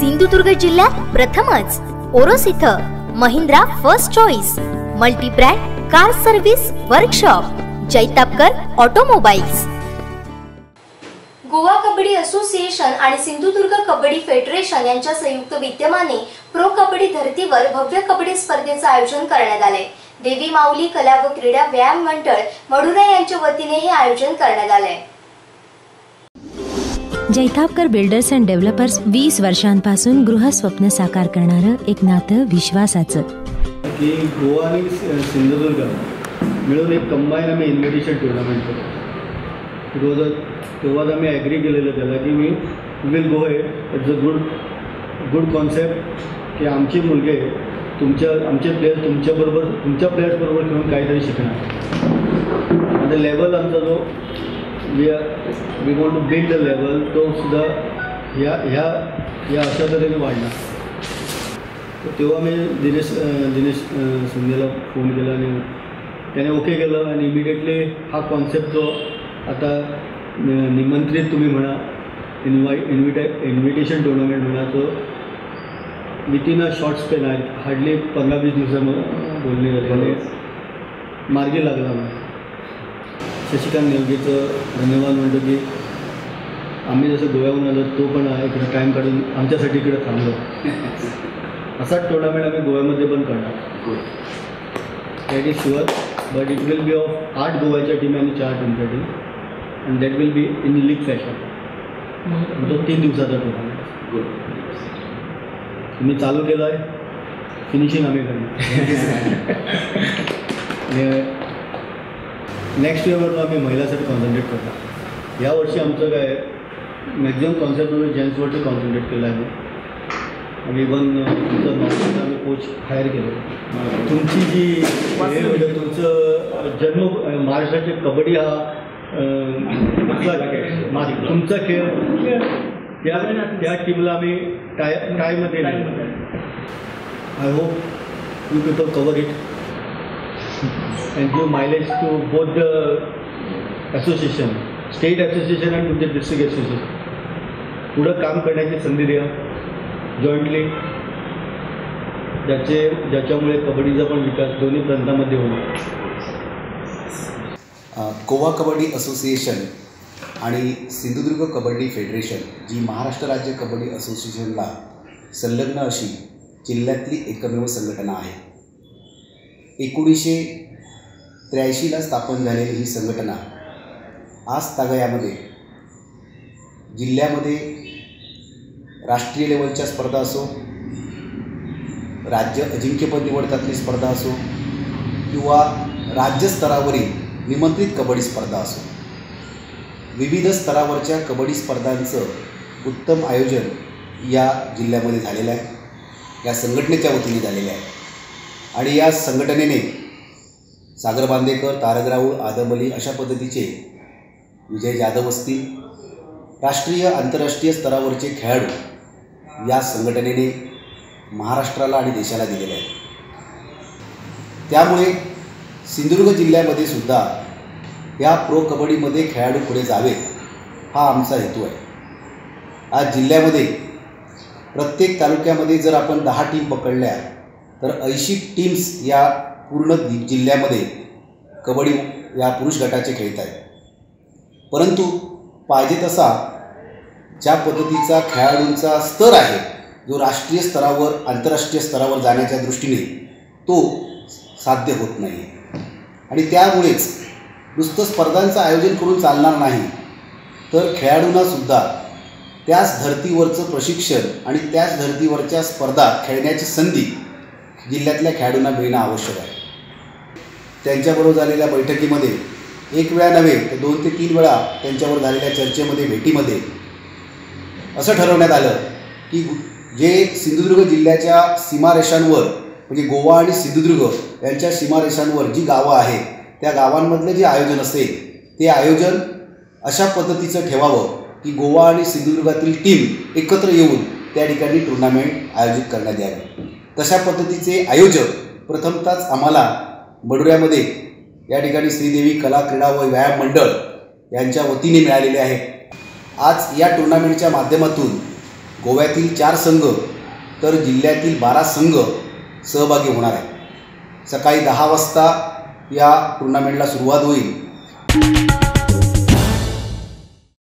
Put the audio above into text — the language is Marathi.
सिंधुदुर्ग जिल्ह्यात प्रथमच. ओरोस इथं Mahindra first choice multibrand car service workshop Jaitapkar automobiles. Goa kabaddi association आणि सिंधुदुर्ग कबड्डी फेडरेशन यांच्या संयुक्त विद्यमाने प्रो कबड्डी धर्तीवर भव्य कबड्डी स्पर्धेचं आयोजन करण्यात आले देवी माऊली कला व क्रीडा व्यायाम मंडळ मडुरा यांच्या वतीने हे आयोजन करण्यात आले जैतापकर बिल्डर्स अँड डेव्हलपर्स वीस वर्षांपासून गृहस्वप्न साकार करणारं एक नातं विश्वासाचं. की गोवा आणि सिंधुदुर्ग मिळून एक कंबाईन आम्ही इन्व्हिटेशन टुर्नामेंट करतो रोज तेव्हाच आम्ही ॲग्री केलेलं त्याला की मी विल गो आहे it's a good good concept की आमची मुलगे तुमच्या आमचे प्लेयर्स तुमच्याबरोबर तुमच्या प्लेयर्सबरोबर खेळून काहीतरी शिकणार. आता लेवल आमचा जो we are we want to build the level तो सुद्धा ह्या ह्या या अशा तऱ्हेने तर तेव्हा मी दिनेश दिनेश शिंदेला फोन केला आणि त्याने ओके केलं आणि इमिडिएटली हा कॉन्सेप्ट जो आता निमंत्रित तुम्ही म्हणा इन्व्हाइट इन्व्हिटा इन्व्हिटेशन टुर्नामेंट म्हणा तो विथिन अ शॉर्ट स्पेन आहे हार्डली पंधरा वीस दिवसामध्ये बोलणे झाले. आणि मार्गी लागला मग शशिकांत नेवगेचं धन्यवाद म्हणतो की आम्ही जसं गोव्याहून आलो तो पण इकडे टाईम काढून आमच्यासाठी इकडे थांबलो. असाच टुर्नामेंट आम्ही गोव्यामध्ये पण करणार that is sure but it will be of आठ गोव्याच्या टीम आणि चार टीमच्या team and that will be in league fashion तो तीन दिवसाचा टुर्नामेंट तुम्ही चालू केलं आहे फिनिशिंग आम्ही करणार. नेक्स्ट इयरवर आम्ही महिलासाठी कॉन्सन्ट्रेट करणार. यावर्षी आमचं काय मॅक्झिमम कॉन्सेप्टमध्ये जेंट्सवरती कॉन्सन्ट्रेट केलं आहे आम्ही. आणि इवन तुमचं नॉर्थ आम्ही कोच हायर केलं. तुमची जी म्हणजे तुमचं जन्म महाराष्ट्राची कबड्डी हा तुमचा खेळ. त्या त्या टीमला आम्ही tie टायमध्ये I hope you people cover it and give mileage to both the association state association आणि तुमचे डिस्ट्रिक्ट असोसिएशन पुढं काम करण्याची संधी द्या जॉईंटली ज्याचे ज्याच्यामुळे कबड्डीचा पण विकास दोन्ही प्रांतामध्ये होणार गोवा कबड्डी असोसिएशन आणि सिंधुदुर्ग कबड्डी फेडरेशन जी महाराष्ट्र राज्य कबड्डी असोसिएशनला संलग्न अशी जिल्ह्यातली एकमेव संघटना आहे. एकोणीसशे त्र्याऐंशीला स्थापन झालेली ही संघटना आज तागयामध्ये जिल्ह्यामध्ये राष्ट्रीय लेवलच्या स्पर्धा असो राज्य अजिंक्यपद निवडतातली स्पर्धा असो किंवा राज्यस्तरावरील निमंत्रित कबड्डी स्पर्धा असो विविध स्तरावरच्या कबड्डी स्पर्धांचं उत्तम आयोजन या जिल्ह्यामध्ये झालेलं आहे. या संघटनेच्या वतीने झालेलं आहे. आणि या संघटनेने सागर बांदेकर तारक राऊळ आदम अली अशा पद्धतीचे विजय जाधव असतील राष्ट्रीय आंतरराष्ट्रीय स्तरावरचे खेळाडू या संघटनेने महाराष्ट्राला आणि देशाला दिलेले आहेत. त्यामुळे सिंधुदुर्ग जिल्ह्यामध्ये सुद्धा या प्रो कबड्डीमध्ये खेळाडू पुढे जावे हा आमचा हेतू आहे. आज जिल्ह्यामध्ये प्रत्येक तालुक्यामध्ये जर आपण दहा टीम पकडल्या तर ऐंशी टीम्स या पूर्ण जिल्ह्यामध्ये कबड्डी या पुरुष गटाचे खेळत आहेत. परंतु पाहिजे तसा ज्या पद्धतीचा खेळाडूंचा स्तर आहे जो राष्ट्रीय स्तरावर आंतरराष्ट्रीय स्तरावर जाण्याच्या दृष्टीने तो साध्य होत नाही. आणि त्यामुळेच नुसतं स्पर्धांचं आयोजन करून चालणार नाही तर खेळाडूंनासुद्धा त्याच धर्तीवरचं प्रशिक्षण आणि त्याच धर्तीवरच्या स्पर्धा खेळण्याची संधी जिल्ह्यातल्या खेळाडूंना मिळणं आवश्यक आहे. त्यांच्याबरोबर झालेल्या बैठकीमध्ये एक वेळा नव्हे तर दोन ते तीन वेळा त्यांच्यावर झालेल्या चर्चेमध्ये भेटीमध्ये असं ठरवण्यात आलं की जे सिंधुदुर्ग जिल्ह्याच्या सीमारेषांवर म्हणजे गोवा आणि सिंधुदुर्ग यांच्या सीमारेषांवर जी गावं आहेत त्या गावांमधलं जे आयोजन असेल ते आयोजन अशा पद्धतीचं ठेवावं की गोवा आणि सिंधुदुर्गातील टीम एकत्र येऊन त्या ठिकाणी टुर्नामेंट आयोजित करण्यात यावी. तशा पद्धतीचे आयोजक प्रथमतःच आम्हाला बडुऱ्यामध्ये या ठिकाणी श्रीदेवी कला क्रीडा व व्यायाम मंडळ यांच्या वतीने मिळालेले आहेत आज या टुर्नामेंटच्या माध्यमातून गोव्यातील चार संघ तर जिल्ह्यातील बारा संघ सहभागी होणार आहे सकाळी दहा वाजता या टुर्नामेंटला सुरुवात होईल.